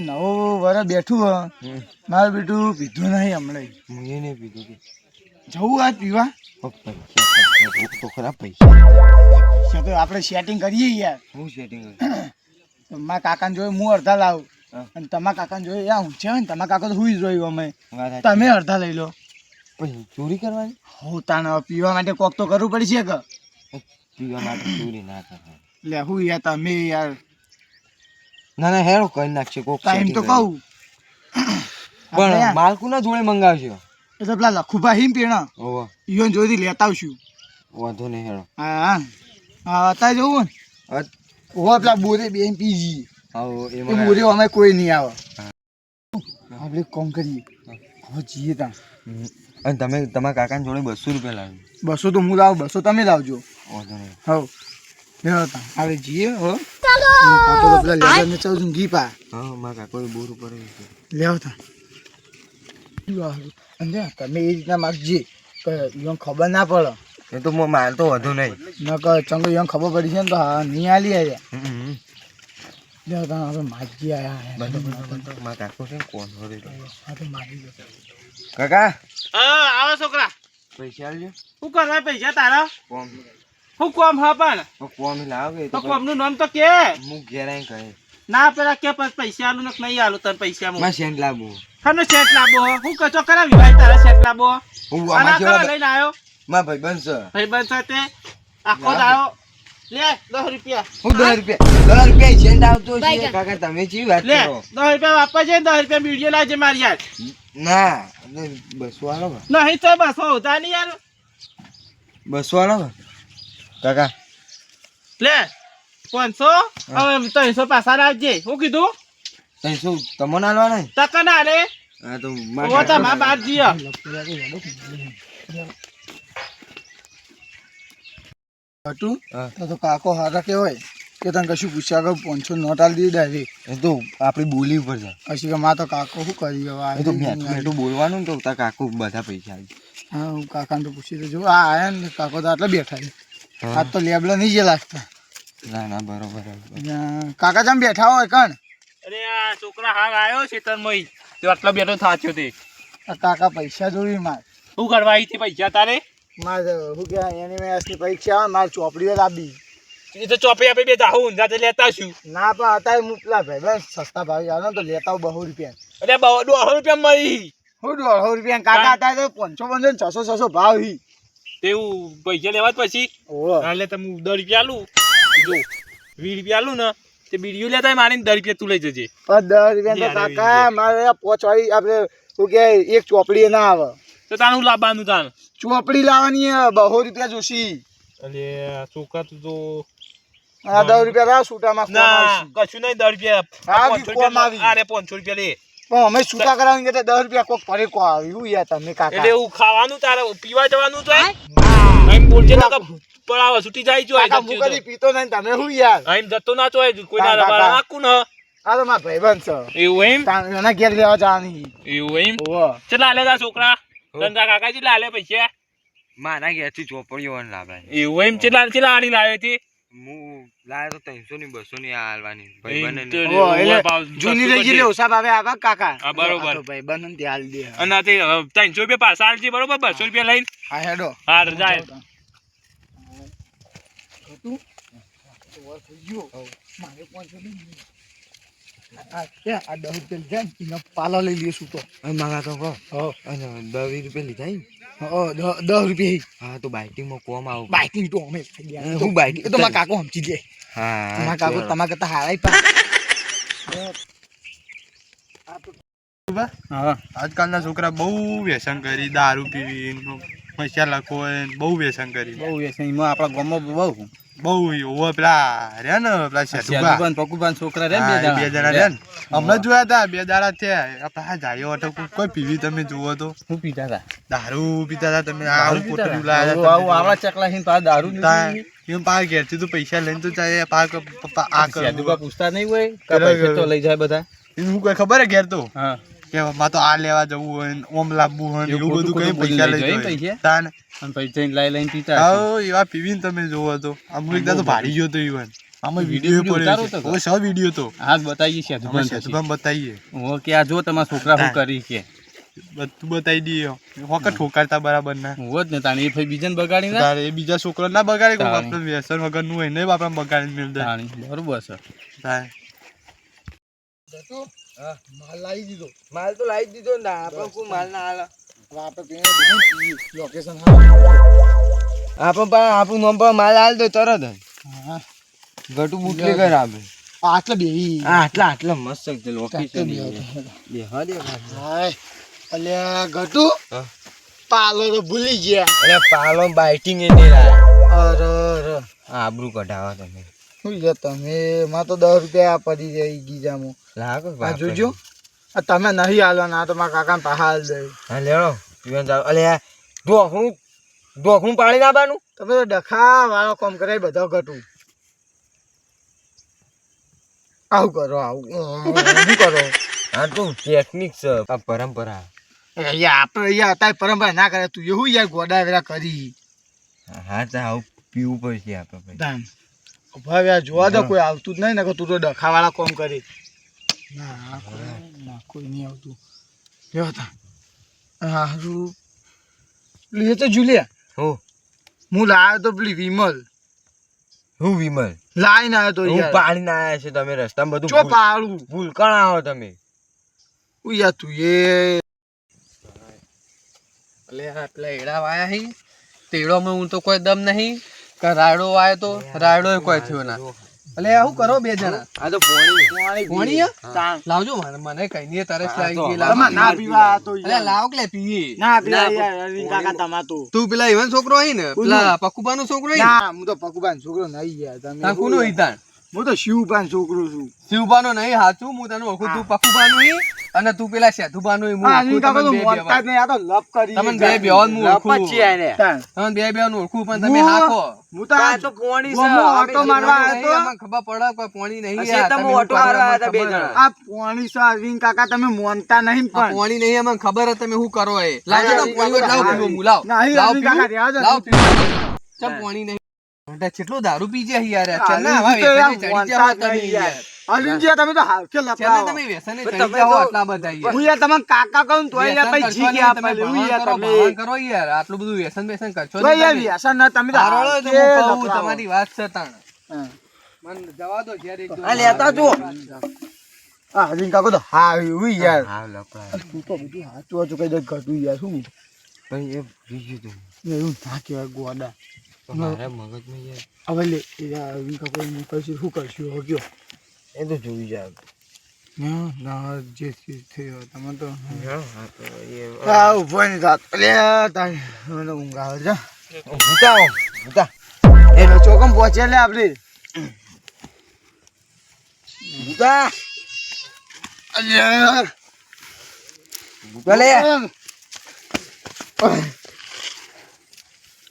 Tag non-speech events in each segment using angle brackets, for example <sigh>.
આ નવો વરસ બેઠું હ. મારું બેટું પીધું નહીં હમણાં. હું પીધું કે. જવું આ પીવા? પૈસા તો પૈસા. તો આપણે સેટિંગ કરીએ યાર. હું સેટિંગ મારા કાકાને જોયું હું અડધા લાવું. અને તમારા કાકાને જોયું યા હું છે ને? તમારા કાકા તો હું જ રહ્યું અમે. તમે અડધા લઈ લો. પછી ચોરી કરવાની? હું તાને પીવા માટે કોક તો કરવું પડશે કે? પીવા માટે ચોરી ના કરવાની. લે હું યાર તમે યાર ના ના હેરો કરી નાખશે કોક ટાઈમ તો કહું. <clears throat> પણ માલકું ના જોડે મંગાવશો. એટલે પેલા લખુભા હિમ પીણા. ઓવા ઈવન જોઈથી લેતા આવશું. વાંધો નહીં હેરો હા હા. અત્યારે જોવું ને? ઓવા પેલા બોરે બેન પીજી. આવો એ એમાં બોરે અમે કોઈ નહીં આવે. આપણે કોમ કરીએ. હવે જઈએ ત્યાં. અને તમે તમારા કાકાની જોડે બસો રૂપિયા લાવ્યો. બસો તો હું લાવું બસો તમે લાવજો. વાંધો નહીં. હવ. આવે જઈએ હવે જઈએ હો તો પેલા લેબર ને ચાલ ઘી પા. હા મારા કાકોએ બોર ઉપર લેવો તાં. અને તમે એ રીતના માગજે કે ખબર ના પડે. એ તો હું માનતો તો વધુ નહીં. નકર ચંગો ઈવન ખબર પડી છે ને તો હા નહીં આલી આવ્યા હમ, હમ. લેવો તાં હવે માગી આયા બંધો, બંધો, બંધો. મારા કાકો છે કોણ હોરી. હા તો માગી લો કાકા? હા આવો છોકરા. પૈસા આલજો. શું કરવા પૈસા તારા? કોમ શું કોમ હા પણ? તો કોમ લાવે તો તો કોમનું નામ તો કે. હું ઘેરાઈ કહે. ના પેલા કે પછી પૈસા આલું ને નહીં આલું તને પૈસા માં સેન્ટ લાવો ખાનો સેટ લાવો હું. કચો કરાવી ભાઈ તારા સેટ લાવો હું. આના જેવા લઈને આવ્યો માં ભાઈ બનશે ભાઈ સાથે આખો દાડો લે દસ રૂપિયા. હું દસ રૂપિયા દસ રૂપિયા સેન્ટ આવતો છે. કાકા તમે ચી વાત લે કરો? રૂપિયા વાપસ છે દસ રૂપિયા વીડિયો લાવજે મારી યાર ના બસો આલો નહીં તો બસો હોતા નહીં યાર બસો આલો ને કાકા. લે પાંચસો? હવે ત્રણસો પાછા રાખજે. શું કીધું? તઈ શું તમને આલવાના ટકા ના રે હા તો ઓ તો મા બાર જીય હતું હા. તો કાકો હારા કેવાય કે તને કશું પૂછ્યા કે પાંચસો નોટ આલી દીધી ડાયરેક્ટ એ તો આપણી બોલી ઉપર છે. પછી કે માં તો કાકો શું કરી હવે? એ તો. મેઠું બોલવાનું ને તો તાર કાકુ બધા પૈસા આવી હા હું કાકાને તો પૂછી તો જો આ આયા ને કાકો તો આટલા બેઠા છે. હા. તો લેબલો નહીં જે લાગતા. ના ના બરોબર. કાકા જેમ બેઠા હોય કણ? અરે આ છોકરા હાલ આવ્યો ખેતરમાં તે આટલો બેઠો થાચ્યો તે. કાકા પૈસા જોડી માર. શું કરવા આવી હતી પૈસા તારે? માર શું એની એનિમેસની પરીક્ષા મારે ચોપડીઓ લાવી એ તો ચોપડી આપે બે દાહુ ઊંધા લેતા છું ના પણ અત્યારે હું પેલા ભાઈ બસ સસ્તા ભાવે આવે ને તો લેતા બહુ રૂપિયા. અરે બહુ દોઢસો રૂપિયા મળી. હું દોઢસો રૂપિયા કાકા અત્યારે તો પાંચસો પાંચસો છસો છસો ભાવ હી. તેવું પૈસા લેવા પછી. એટલે તમે દસ રૂપિયા આલું. જો વીસ રૂપિયા આલું ને તે બીડીઓ લેતા મારીને દસ રૂપિયા તું લઈ જજે. દસ રૂપિયા કાકા મારે પોચવાળી આપણે શું કે એક ચોપડી ના આવે. તો તારું લાવવાનું તાન ચોપડી લાવવાની બહુ રૂપિયા જોશી. અરે ચોખા તું તો આ દસ રૂપિયા લાવ છૂટામાં. કશું નહીં દસ રૂપિયા. પાંચસો. રૂપિયા અરે પાંચસો રૂપિયા લે. પણ અમે છૂટા કરાવી કે દસ રૂપિયા કોક ફરી કો આવ્યું યાર તમે કાકા. એટલે હું ખાવાનું તારે પીવા જવાનું તો એમ બોલજે ના પડાવ છૂટી જાય જો કાકા હું કદી પીતો નહીં તમે હું યાર? એમ જતો ના છો કોઈ ના. રબાડા નાખું ને. આ તો મારા ભાઈબંધ છે. એવું એમ? એના ઘેર લેવા જવાની. એવું એમ? ચલા લે તા છોકરા? ધંધા કાકા ચેટલા આલે પૈસા? મારા ઘેરથી ચોપડીઓ લાવે એવું એમ? ચલા ચેટલા આની લાવ્યો હતી હું લાવ્યો તો ત્રણસો ની બસો ની હાલવાની. એમ ભાઈબંધને. તો- ઓહો, એટલે ભાવ જૂની સસ્તું રહી ગયેલી પડશે. આવા કાકા? હા, બરોબર. આ તો ભાઈબંધ ને દે. અને આ ત્રણસો રૂપિયા પાછા આલજે બરોબર? બસો રૂપિયા લઈને. હા હેડો. હા જાય. આ ક્યાં? આ દસ રૂપિયા લીધા ને, એનો પાલો લઈ લઈશું તો. મારા તો કહો દસ રૂપિયા લીધા દસ રૂપિયા હા. તો બાઇકિંગમાં કોમ આવું. બાઇકિંગ તો અમે. હે, એ તો મારા કાકો સમજી લે હા મારા કાકો. તમારા કરતા હારાય પા હા આજકાલના છોકરા બહુ વ્યસન કરી દારૂ પીવી પૈસા લખો બહુ વ્યસન કરી. બહુ વ્યસન. એમાં આપણા ગામમાં બહુ બહુ ઓવો પેલા રહ્યા ને પેલા. સેદુભાન પકુભાન છોકરા રે બે જણા રહ્યા ને. હમણાં જોયા હતા બે દાડા થયા. આપણે જાયો હતો કોઈ- પીવી તમે જુઓ તો. શું પીતા હતા દારૂ પીતા હતા તમે આવું પોટલું? લાયા આવું- આવા ચકલા હિન પાછા દારૂ. એમ પાછા ઘેરથી તું પૈસા લઈને તો જાય પાક આ સેદુભા પૂછતા નહીં હોય? કે તો લઈ જાય બધા? એનું કોઈ ખબર હે ઘેર તો? હા. કે માં તો આ લેવા જવું હોય ને ઓમ લાવવું હોય ને એવું બધું કઈ પૈસા લઈ લઈ જાય તાન અને પૈસા લઈ લઈને પીતા હશે. એવા પીવીને તમે જોવો તો. અમુક એકદા તો ભાડી ગયો તો ઈવન આમાં વીડિયો પડ્યો છે. ઓ સો વીડિયો તો? હા બતાવીએ છે અમે સેતુભાઈ બતાવીએ. હું કે આ જો તમારા છોકરા શું કરી કે. બધું બતાવી દઈએ વખત ઠોકારતા બરાબર ના હું જ ને તાણી એ ભાઈ બીજાને બગાડી ના તારે એ બીજા છોકરા ના બગાડે કોઈ તાણી. આપણે વ્યસન વગરનું હોય ને આપણે બગાડી મેળ દે તાણી બરોબર છે. તારે. માલ લાવી દીધો. માલ તો લાવી દીધો ને આપણે કોઈ માલ ના હવે આપણે લોકેશન આપણે આપણું નામ પર માલ હાલ દો તરત હા. ગટુ બુટલે કર આપણે આટલા આટલા આટલા મસ્ત છે લોકેશન બે હા દે હાય. અલ્યા ગટુ? પાલો તો ભૂલી ગયા. અરે પાલો બાઇટિંગ એ નહીં અરે અરે. આબરૂ કઢાવા તમે. શું છે તમે? માં તો દસ રૂપિયા પડી જાય ગીજામાં. લાગો જોજો. આ તમે નહીં હાલવાના તો મારા કાકા પાહા હાલ દે. હા લેણો પીવાનું ચાલો. અલે ઢોકણું ઢોકણું પાડી નાખવાનું તમે તો ડખા વાળો કોમ કરે બધા ઘટું. આવું કરો આવું. શું કરો? હા તું ટેકનિક છે. આ પરંપરા. અહીંયા આપણે અહીંયા અત્યારે પરંપરા ના કરે તું એવું યાર ગોડા વેરા કરી. હા તો આવું પીવું પડશે આપણે પછી. તાન આ જોવા દો કોઈ આવતું જ નહીં ને કે તું તો ડખાવાળા કોમ કરી. ના કોઈ- ના કોઈ નહીં આવતું. કેવા હતા હારું. લે તો જુલિયા. હું. હું લાવ્યો તો પેલી વિમલ. હું વિમલ? લાઈને આવ્યો તો હું પાણી ના આવ્યા છે તમે રસ્તામાં બધું ચો ભૂલ- પાડું. ભૂલકણ આવો તમે. હું યાર તું એ. એટલે આટલા એડા વાયા હી. તેડોમાં હું તો કોઈ દમ નહીં. કે રાયડો વાયો તો રાયડો કોઈ થયો ના. એટલે આવું કરો બે જણા? આ તો પોણી. પોણી લાવજો મને મને કઈ નહીં તરસ લાગી ગઈ લાવ ના પીવા તો એટલે લાવ કે પીએ? ના પીવા અરવિંદ કાકા તમા તો. તું પેલા ઈવન છોકરો હઈ ને પેલા પકુબાનો છોકરો હઈ ના? હું તો પકુબાન છોકરો નહીં યાર તમે તા કોનો હઈ હું તો શિવબાન છોકરો છું. શિવબાનો નહીં હાચું હું તને ઓળખું તું પકુબાનો હઈ અને તું પેલા હા તમને બે મોનતા જ નહીં આ તો લપ કરી તમને બે બેવાન ઓળખું. છે એને. તમને બે બેવાન ઓળખું પણ તમે હાકો. હું તો આ તો પોણી છે ઓટો મારવા આવ્યો તો. અમને ખબર પડે કોઈ પોણી નહીં હશે તમે તમે ઓટો મારવા આવ્યા હતા બે જણા. આ પોણી છે અરવિંદ કાકા તમે મોનતા નહીં પણ. પોણી નહીં અમને ખબર તમે શું કરો એ. લાવજો તો પોણી હોય, લાવ. પીવો હું, નહીં, અરવિંદ કાકા રહ્યા છે. લાવ પીવું. ચમ પોણી નહીં. બેટા, કેટલું દારૂ પી જાય યાર. ચન્ના ના ચડી તમે યાર. અરવિંદજી, તમે તો હાવ કે તમે વ્યસને ચડી જાઓ આટલા બધા હું યાર તમને કાકા કહું તોય યાર. હું કરો, તમે કરો યાર. આટલું બધું વ્યસન વ્યસન કરશો યાર તમે. વ્યસન ના તો હાવ તો. તમારી વાત છે તાણ હા. જવા દો ઘેર એક આ લેતા જો આ અરવિંદ કાકો તો હા યાર. હા લપડા. તું તો બધું હાચું હાચું કહી દે ઘટું યાર શું પણ એ બીજું તું. એવું ના કહેવાય ગોડા. મારા મગજમાં યાર. હવે લે યાર અરવિંદ કાકો શું કરશું હવે કયો એ તો જોઈ જાય ના ના જે થયો તમે તો. હા ઊભો તારી. મને ઊંઘ આવે છે. ભૂતા ભૂતા. એ ચોકમ પહોંચે લે આપણે ભૂતા. અલ્યા. ભૂતા લે.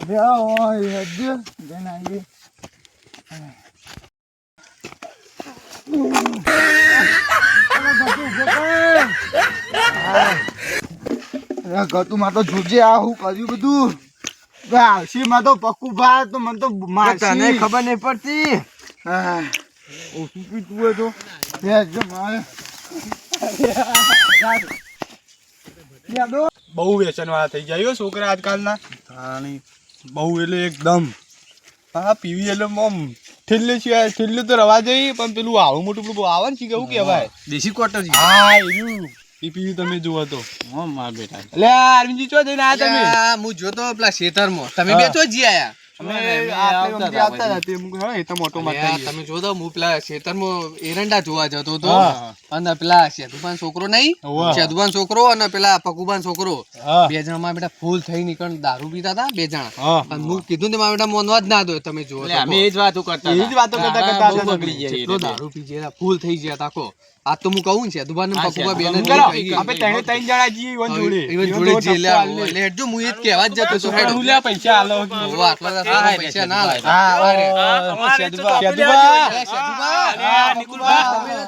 અબે આ જઈને આવીએ. ગતુમાં તો જોજે આ હું કર્યું બધું. આવશી માં તો પક્કું ભા તો મને તો તને ખબર નહીં પડતી. હા. ઓછું પીતું હોય તો? જો મારે. બહુ વ્યસન વાળા થઈ જાય છોકરા આજકાલના. બહુ એટલે એકદમ. હા પીવી એટલે આમ ઠેલ્લે છે ઠેલ્લે તો રવા જઈ પણ પેલું આવું મોટું પેલું આવે ને છે કેવું કહેવાય દેશી કોટર હા એર્યું પીવી તમે જુઓ તો. હા માર બેટા. એટલે અરવિંદજી ચો જઈને આ તમે? હું જોતો પેલા ખેતરમાં તમે બે તો જી આયા. અમે અમે. તમે હું પેલા એરંડા જોવા જતો અને પેલા છોકરો નહીં હોવે. છોકરો અને પેલા પકુભાન છોકરો. બે જણા માં બેટા ફૂલ થઈ નીકળ દારૂ પીતા હતા બે જણા. અને હું કીધું તે મારા બેટા મોનવા જ ના દો તમે જુઓ તો એ જ વાતો કરતા. દારૂ પી ગયા ફૂલ થઈ ગયા તાકો આ તો હું કહું છે દુબાન પકુબા બેન જ. આપણે ત્રણે ત્રણ જણા જી ઈવન જોડે. ઈવન જોડે જી લે, લે, હેડજો, હું એ કહેવા જ જતો છું, હું લે પૈસા આલો ઓ આટલા દા પૈસા ના લાય હા અરે. અમારે તો અરે, શેઠુભા, અરે,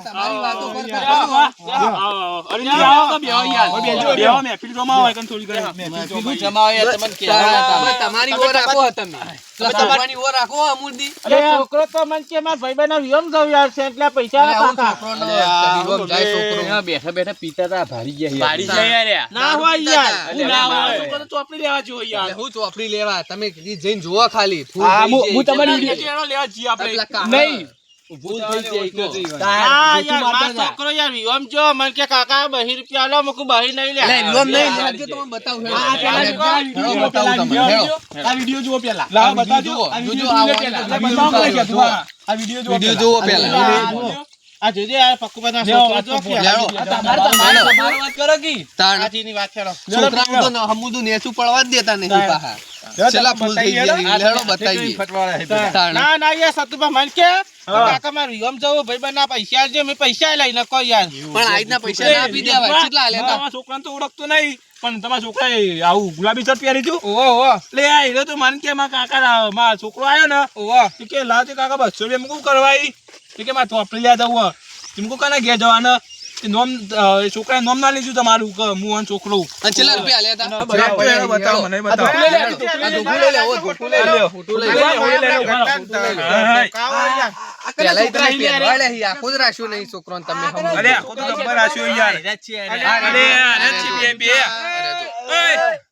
તમારી વાતો આવો, કરો. આવો, આવો. અરવિંદજી, આવો તો બેહો યાર. બેહો, મહેફિલ જમાવો હોય કન થોડી ઘણી. તમે. તમારી ઓર રાખો તમે તમારી ઓર રાખો અમૂલજી. છોકરો તો મન કે મારા ભાઈબંધના વિયમ જવું યાર છે એટલે પૈસા અરે, આવું છોકરોનો વિરોધ જાય છોકરો. ભારી છે યાર. ના હોય યાર હું ના હોય. છોકરો તો ચોપડી લેવા જેવો યાર. એટલે હું ચોપડી લેવા તમે કીધી જઈને જોવો ખાલી ફૂલ હા, થઈ હું- જાય. હું તમારી કેટલા વીડિયો લેવા જઈએ આપણે. કેટલા કાકા? નહીં. ફૂલ થઈ જાય તો. હા યાર મારો છોકરો યાર વિયમ જો મન કે કાકા બહી રૂપિયા લો મકુ બહી નહીં લે લે, લોમ નહીં, લેજો તો મને બતાવું, હેડો. હા, પેલા હેડો, વીડિયો, બતાવું તમને, હેડો. આ વીડિયો જુઓ પેલા. લાવો આ બતાવજો જુઓ, આ જોજો, વીડિયો આ જુઓ વાળી પહેલા. તો બતાવો વીડિયો કે જુઓ. આ જોજે આ વીડિયો ના. આ આ જોજે આ પક્કુબાના છોકરો જો કે. તાણ. આજીની વાત હેડો. છોકરાનું તો ન- હમુદું નેસુ પડવા જ દેતા નહીં પાહા. છેલ્લા ફૂલ થઈ ગયા. લેડો બતાવીએ. ના ના યાર સતુભા મન કે કાકા મારું વિયમ જવું ભાઈબંધ ના પૈસા જે મે પૈસા લઈને કોઈ યાર. પણ આજના પૈસા ના આપી દેવા કેટલા આલ્યા તા? તમારા છોકરાને તો ઓળખતો નહીં પણ તમારા છોકરા આવું ગુલાબી શર્ટ પહેરી છું ઓહો ઓહો. લે આ હીરો તો માન કે મારા કાકા મારા છોકરો આવ્યો ને ઓહો. કે લાવ તે કાકા બસો રૂપિયા મૂકું કરવાય એ કે મારે ચોપડી લેવા જવું તીમકો કાના ઘેર જવાના નોમ છોકરા નોમ ના લેજો તમારું કે હું અને છોકરો અને છેલ્લા રૂપિયા લેતા તા? બતાવો, મને બતાવો. લે લે, ઓ લે લે, ફોટો લે લે. લે, તો લે, થા ઓ,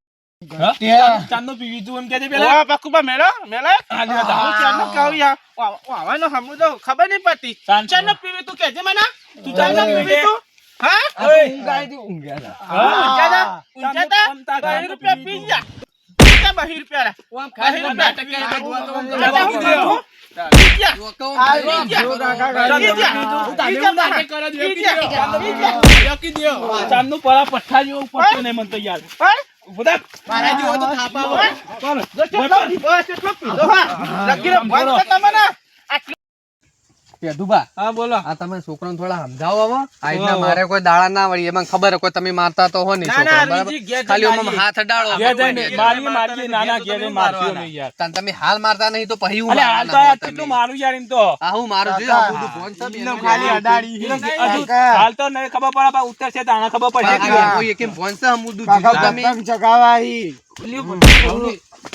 આ જુઓ, છેલ્લા ભાગ હોય પેલા. ભાગ થઈ જાય. હા લેવાનો. હા મુદો કાનનો પૂછી કે પેલા કાનનો પેલા આટલો ભરે ભરે ચાંદનો પીવી તું એમ કે. ખબર નહીં પડતી ચાંદ- પીવી તું કેજે મને તું ચાનો પીવી તું હા ઓય. હા, ઊંઘ્યા તા? ઊંઘ્યા તા? આમ તા- રૂપિયા પી જા પી બહી રૂપિયા લા. બહી રૂપિયા ચાંદનો પી જા. જુઓ, કહું, પી જા. પી જા. પી જા. ચાંદનો પરા પઠ્ઠા જેવું પડતો નહીં મને તો યાર થા. મારા જેવો તો થાપા. જો કેટલો કેટલો પીધો, હા. લગીને બંધ છે તમને. પેદુભા, હા બોલો. આ તમે છોકરાને થોડા સમજાવો હવે. આ મારે કોઈ દાડા ના વળી. એમાં ખબર કોઈ તમે મારતા તો હો નહીં ના, ના, છોકરાને, અરવિંદજી, ઘેર બરાબર ખાલી જઈને હાથ અડાડો. મારી મારી નાના ઘેર મારશો નહીં યાર. તાન તમે હાલ મારતા નહીં તો પછી હું હાલ તો આ કેટલું મારું યાર એમ તો. આ હું મારું જોયું, આ બધું ભોન છે, બેનો ખાલી અડાડી હાલ તો નહીં ખબર પડે પણ ઉત્તર છે તાણે ખબર કોઈ હું તમે.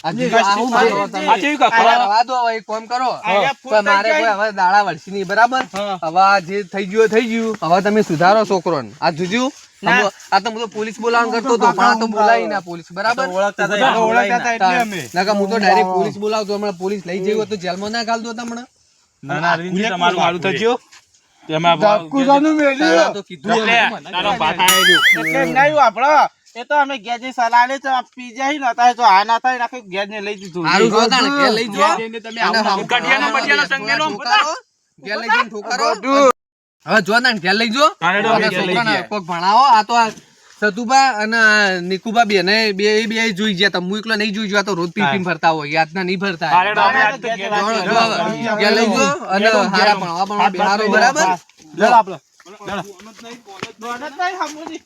હવે રવા દો, હવે એક કામ કરો. અહીંયા ફૂલ પણ મારે થઈ કોઈ હવે દાડા વળશે નહીં બરાબર? હવે આ જે થઈ ગયું એ થઈ ગયું. હવે તમે સુધારો છોકરો આ જોજો આ તો હું તો પોલીસ બોલાવવાનું કરતો હતો પણ આ તો બોલાવી ના પોલીસ બરાબર? ઓળખતા હતા એટલે અમે. નકર હું તો ડાયરેક્ટ પોલીસ બોલાવતો હમણાં પોલીસ લઈ જઈ તો જેલમાં ના ઘાલ દો તમને ના ના અરવિંદજી, તમારું હારું થજો તેમાં કીધું એ તો અમે ગેજની સલાહ લે તો પી જાય ને તો આ ના થાય નાખી ઘેર ને લઈ દીધું. હારું જો તાણે ઘેર લઈ જો. તમે આવું. આવું કડિયાના બડિયાના સંગેલો આમ લઈ જઈને ઠોકારો. હવે જો. તાણે ઘેર લઈ જો હા. કોક ભણાવો. આ તો આ સતુભા અને નિકુબા નિકુભા બેને બે બે જોઈ ગયા. તમે હું એકલો નહીં જોઈ ગયા તો રોજ પી પીને ફરતા હોય. યાદના નહીં ફરતા. હા, લઈ જો અને હારા ભણવા ભણવા બેહારો બરાબર? દોડ. જ નહીં હમુજી.